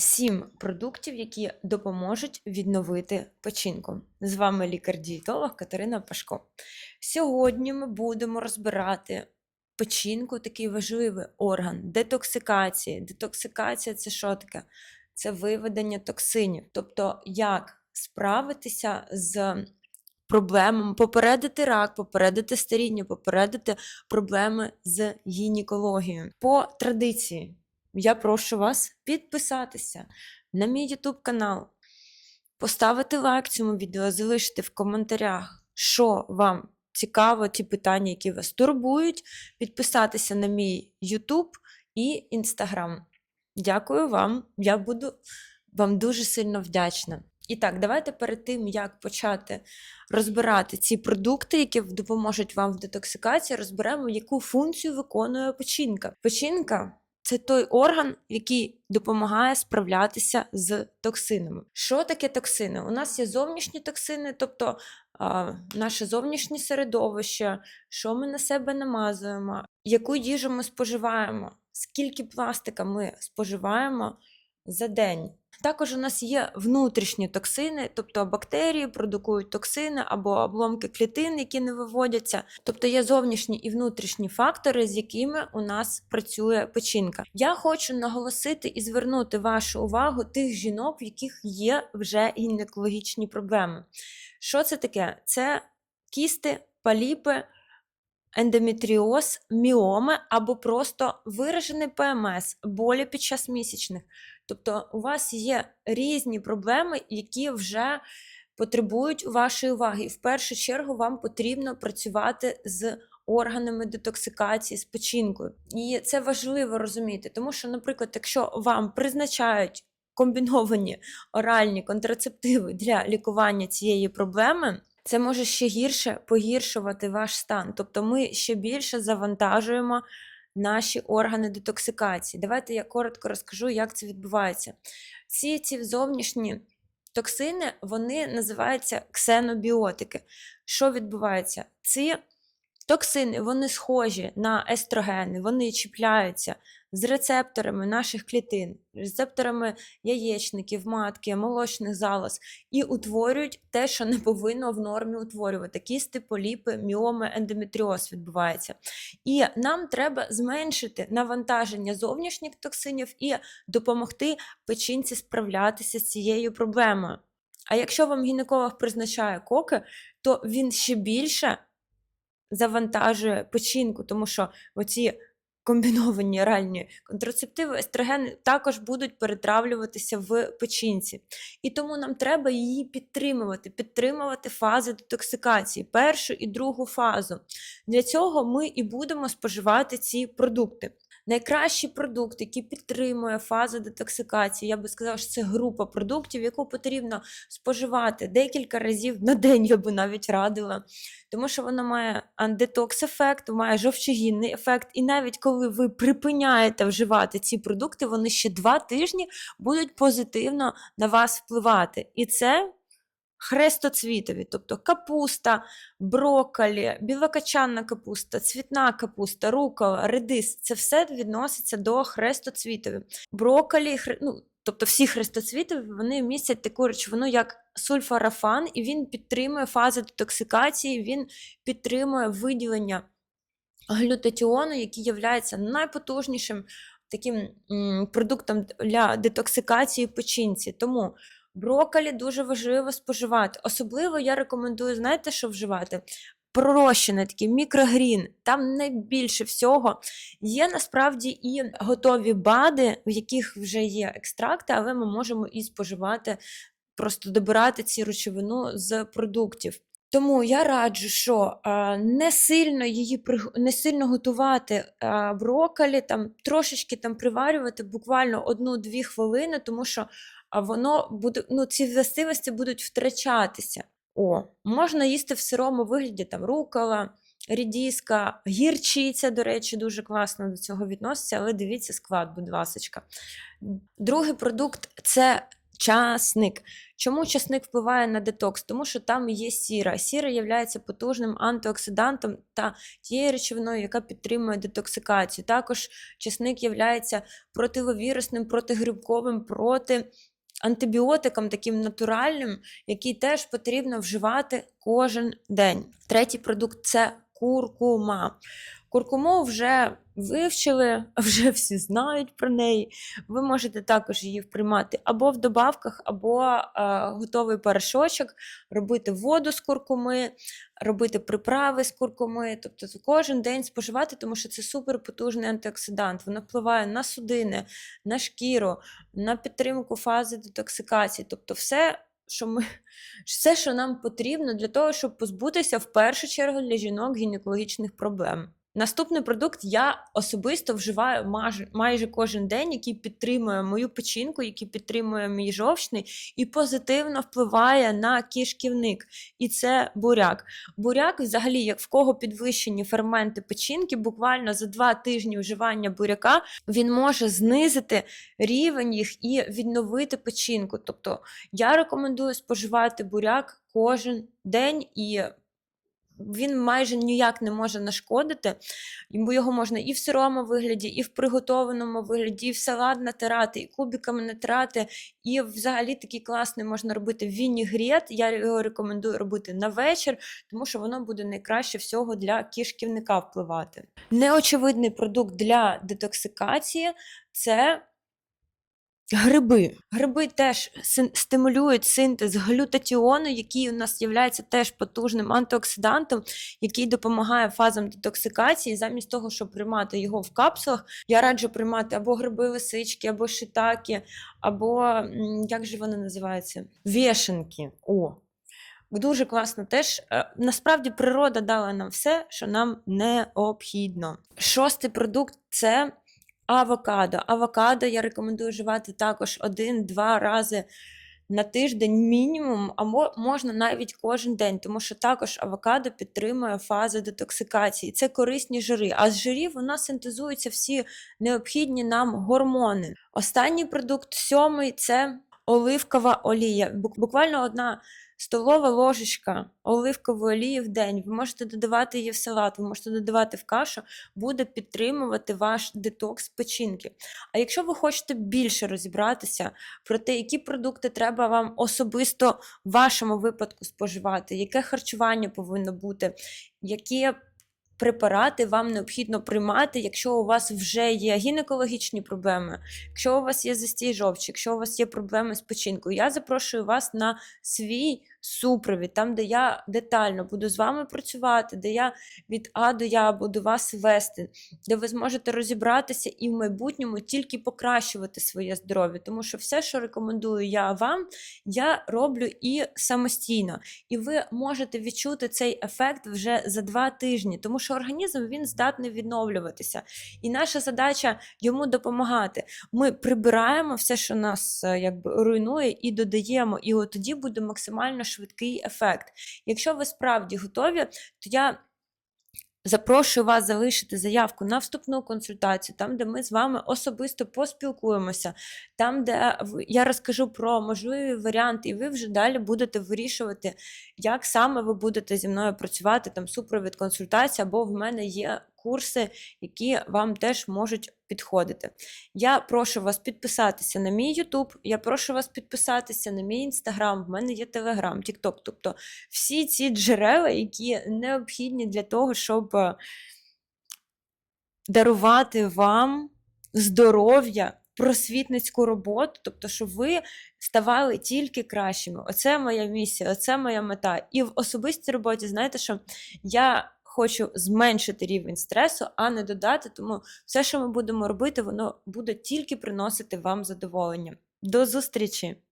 Сім продуктів, які допоможуть відновити печінку. З вами лікар-дієтолог Катерина Пашко. Сьогодні ми будемо розбирати печінку, такий важливий орган детоксикації. Детоксикація це що таке? Це виведення токсинів. Тобто, як справитися з проблемами, попередити рак, попередити старіння, попередити проблеми з гінекологією. По традиції я прошу вас підписатися на мій YouTube канал, поставити лайк цьому відео, залишити в коментарях, що вам цікаво, ті питання, які вас турбують, підписатися на мій YouTube і Instagram. Дякую вам, я буду вам дуже сильно вдячна. І так, давайте перед тим, як почати розбирати ці продукти, які допоможуть вам в детоксикації, розберемо, яку функцію виконує печінка. Печінка це той орган, який допомагає справлятися з токсинами. Що таке токсини? У нас є зовнішні токсини, тобто а, наше зовнішнє середовище, що ми на себе намазуємо, яку їжу ми споживаємо, скільки пластика ми споживаємо за день. Також у нас є внутрішні токсини, тобто бактерії продукують токсини або обломки клітин, які не виводяться. Тобто є зовнішні і внутрішні фактори, з якими у нас працює печінка. Я хочу наголосити і звернути вашу увагу тих жінок, в яких є вже гінекологічні проблеми. Що це таке? Це кісти, паліпи. Ендометріоз, міоми або просто виражений ПМС, болі під час місячних. Тобто у вас є різні проблеми, які вже потребують вашої уваги. І в першу чергу вам потрібно працювати з органами детоксикації, з печінкою. І це важливо розуміти, тому що, наприклад, якщо вам призначають комбіновані оральні контрацептиви для лікування цієї проблеми. Це може ще гірше погіршувати ваш стан. Тобто ми ще більше завантажуємо наші органи детоксикації. Давайте я коротко розкажу, як це відбувається. Ці ці зовнішні токсини вони називаються ксенобіотики. Що відбувається? Ці токсини вони схожі на естрогени, вони чіпляються з рецепторами наших клітин, рецепторами яєчників, матки, молочних залоз і утворюють те, що не повинно в нормі утворювати. Кісти, поліпи, міоми, ендометріоз відбувається. І нам треба зменшити навантаження зовнішніх токсинів і допомогти печінці справлятися з цією проблемою. А якщо вам гінеколог призначає коки, то він ще більше завантажує печінку, тому що оці комбіновані реальні контрацептиви, естрогени також будуть перетравлюватися в печінці. І тому нам треба її підтримувати, підтримувати фази детоксикації, першу і другу фазу. Для цього ми і будемо споживати ці продукти. Найкращий продукт, який підтримує фазу детоксикації, я би сказала, що це група продуктів, яку потрібно споживати декілька разів на день, я би навіть радила, тому що вона має антидетокс-ефект, має жовчогінний ефект, і навіть коли ви припиняєте вживати ці продукти, вони ще два тижні будуть позитивно на вас впливати. І це хрестоцвітові, тобто капуста, брокколі, білокачанна капуста, цвітна капуста, рукола, редис це все відноситься до хрестоцвітові. Брокколі, хре... ну, тобто всі хрестоцвітові, вони містять таку речовину, як сульфарафан, і він підтримує фази детоксикації, він підтримує виділення глютатіону, який є найпотужнішим таким продуктом для детоксикації печінці. Тому Брокколі дуже важливо споживати. Особливо я рекомендую, знаєте, що вживати? Пророщений такий мікрогрін, там найбільше всього. Є насправді і готові бади, в яких вже є екстракти, але ми можемо і споживати, просто добирати ці речовину з продуктів. Тому я раджу, що а, не сильно її не сильно готувати а, брокколі, там трошечки там приварювати буквально одну-дві хвилини, тому що а воно буде, ну, ці властивості будуть втрачатися. О, Можна їсти в сирому вигляді там рукола, рідіска, гірчиця, до речі, дуже класно до цього відноситься, але дивіться склад, будь ласка. Другий продукт це Часник. Чому часник впливає на детокс? Тому що там є сіра. Сіра є потужним антиоксидантом та тією речовиною, яка підтримує детоксикацію. Також часник є противовірусним, протигрибковим, проти антибіотиком таким натуральним, який теж потрібно вживати кожен день. Третій продукт це куркума. Куркуму вже вивчили, вже всі знають про неї. Ви можете також її приймати або в добавках, або е, готовий порошочок, робити воду з куркуми, робити приправи з куркуми, тобто кожен день споживати, тому що це суперпотужний антиоксидант. Воно впливає на судини, на шкіру, на підтримку фази детоксикації, тобто все. Що ми все, що нам потрібно для того, щоб позбутися в першу чергу для жінок гінекологічних проблем. Наступний продукт я особисто вживаю майже, кожен день, який підтримує мою печінку, який підтримує мій жовчний і позитивно впливає на кишківник. І це буряк. Буряк, взагалі, як в кого підвищені ферменти печінки, буквально за два тижні вживання буряка він може знизити рівень їх і відновити печінку. Тобто я рекомендую споживати буряк кожен день і він майже ніяк не може нашкодити, бо його можна і в сирому вигляді, і в приготованому вигляді, і в салат натирати, і кубиками натирати. І взагалі такий класний можна робити вінігрет. Я його рекомендую робити на вечір, тому що воно буде найкраще всього для кишківника впливати. Неочевидний продукт для детоксикації це Гриби. Гриби теж стимулюють синтез глютатіону, який у нас є теж потужним антиоксидантом, який допомагає фазам детоксикації. Замість того, щоб приймати його в капсулах, я раджу приймати або гриби лисички, або шитаки, або як же вони називаються? Вішенки. О! Дуже класно теж. Е, насправді природа дала нам все, що нам необхідно. Шостий продукт це Авокадо. Авокадо я рекомендую вживати також один-два рази на тиждень мінімум, а можна навіть кожен день, тому що також авокадо підтримує фазу детоксикації. Це корисні жири. А з жирів у нас синтезуються всі необхідні нам гормони. Останній продукт сьомий це оливкова олія. Буквально одна столова ложечка оливкової олії в день. Ви можете додавати її в салат, ви можете додавати в кашу, буде підтримувати ваш детокс печінки. А якщо ви хочете більше розібратися про те, які продукти треба вам особисто в вашому випадку споживати, яке харчування повинно бути, які препарати вам необхідно приймати, якщо у вас вже є гінекологічні проблеми, якщо у вас є застій жовчі, якщо у вас є проблеми з печінкою. Я запрошую вас на свій супровід, там, де я детально буду з вами працювати, де я від А до Я буду вас вести, де ви зможете розібратися і в майбутньому тільки покращувати своє здоров'я. Тому що все, що рекомендую я вам, я роблю і самостійно. І ви можете відчути цей ефект вже за два тижні, тому що організм він здатний відновлюватися. І наша задача йому допомагати. Ми прибираємо все, що нас е, якби руйнує, і додаємо, і от тоді буде максимально швидкий ефект. Якщо ви справді готові, то я. Запрошую вас залишити заявку на вступну консультацію, там, де ми з вами особисто поспілкуємося, там, де я розкажу про можливі варіанти, і ви вже далі будете вирішувати, як саме ви будете зі мною працювати, там супровід консультації, або в мене є курси, які вам теж можуть підходити. Я прошу вас підписатися на мій YouTube, я прошу вас підписатися на мій Instagram, в мене є Telegram, TikTok. Тобто всі ці джерела, які необхідні для того, щоб е, дарувати вам здоров'я. Просвітницьку роботу, тобто, щоб ви ставали тільки кращими. Оце моя місія, оце моя мета. І в особистій роботі, знаєте, що я хочу зменшити рівень стресу, а не додати. Тому все, що ми будемо робити, воно буде тільки приносити вам задоволення. До зустрічі!